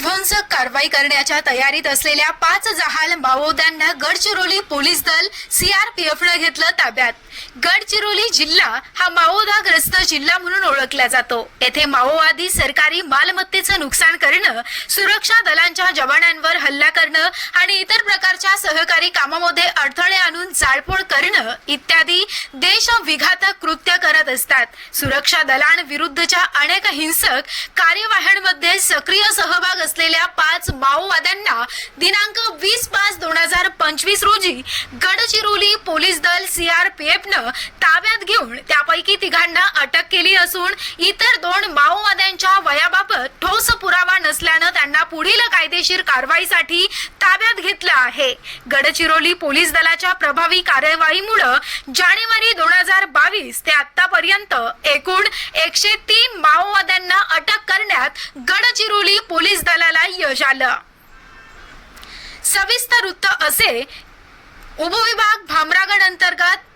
विध्वंसक कारवाई करण्याच्या तयारीत असलेल्या पाच जहाल माओवाद्यांना गडचिरोली पोलीस दल सीआरपीएफनं घेतलं ताब्यात. गडचिरोली जिल्हा हा माओवादाग्रस्त जिल्हा म्हणून ओळखला जातो. येथे माओवादी सरकारी मालमत्तेचं नुकसान करणं सुरक्षा दलांच्या जवानांवर हल्ला करणं आणि इतर प्रकारच्या सहकारी कामामध्ये अडथळे आणून जाळपोळ करणं इत्यादी देशविघातक कृत्य करत असतात. सुरक्षा दलांविरुद्धच्या अनेक हिंसक कार्यवाह्यांमध्ये सक्रिय सहभाग असलेल्या पाच माओवाद्यांना दिनांक वीस पाच दोन हजार पंचवीस रोजी गडचिरोली पोलीस दल सीआरपीएफनं ताब्यात घेऊन त्यापैकी तिघांना अटक केली असून इतर दोन माओवाद्यांच्या पुढील कायदेशीर कारवाईसाठी ताब्यात घेतलं आहे. गडचिरोली पोलीस दलाच्या प्रभावी कार्यवाहीमुळे जानेवारी दोन हजार बावीस ते आतापर्यंत एकूण एकशे तीन माओवाद्यांना अटक करण्यात गडचिरोली पोलीस दलाला यश आलं. सविस्तर वृत्त असे उपविभाग भामरागड अंतर्गत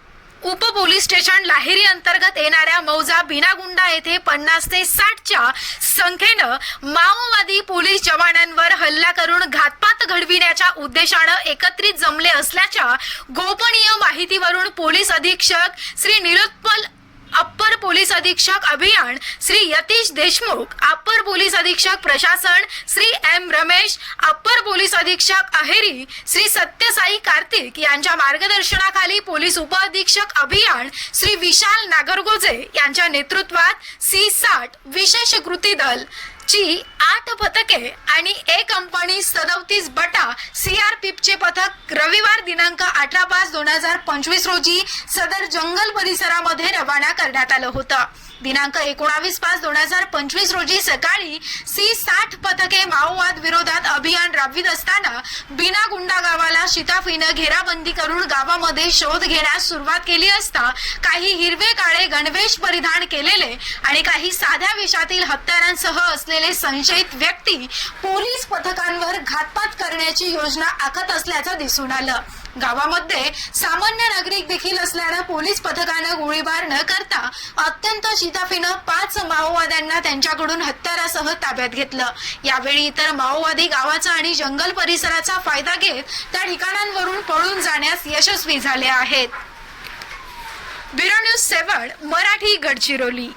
उप पोलीस स्टेशन लाहेरी अंतर्गत येणाऱ्या मौजा भिनागुंडा येथे पन्नास ते साठच्या संख्येनं माओवादी पोलीस जवानांवर हल्ला करून घातपात घडविण्याच्या उद्देशानं एकत्रित जमले असल्याच्या गोपनीय माहितीवरून पोलीस अधीक्षक श्री निरुत्पल अप्पर पोलीस अधीक्षक अभियान श्री यतीश देशमुख अप्पर पोलीस अधीक्षक प्रशासन Shri M Ramesh upper police अधीक्षक अहेरी श्री सत्यसाई नाईक यांच्या मार्गदर्शनाखाली पोलीस उपअधीक्षक अभियान श्री विशाल नागरगोजे यांच्या नेतृत्वात सी साठ विशेष कृती दल ची आठ पथके आणि ए कंपनी सदोतीस बटा सीआरपीचे पथक रविवार दिनांक अठरा पाच दोन हजार पंचवीस रोजी सदर जंगल परिसरामध्ये रवाना करण्यात आलं होतं. दिनांक एकोणावीस पाच दोन हजार पंचवीस रोजी सकाळी सी साठ पथके माओवाद विरोधात अभियान राबवित असताना बिनागुंडा गावाला शिताफीनं घेराबंदी करून गावामध्ये शोध घेण्यास सुरुवात केली असता काही हिरवे काळे गणवेश परिधान केलेले आणि काही साध्या विषातील हत्यारांसह असलेले संशयित व्यक्ती पोलीस पथकांवर घातपात करण्याची योजना आखत असल्याचं दिसून आलं. गावामध्ये सामान्य नागरिक देखील असल्यानं पोलीस पथकानं गोळीबार न करता अत्यंत शिताफीनं पाच माओवाद्यांना त्यांच्याकडून हत्यारासह ताब्यात घेतलं. यावेळी इतर माओवादी गावाचा आणि जंगल परिसराचा फायदा घेत त्या ठिकाणांवरून पळून जाण्यास यशस्वी झाले आहेत. Bureau news seven Marathi Gadchiroli.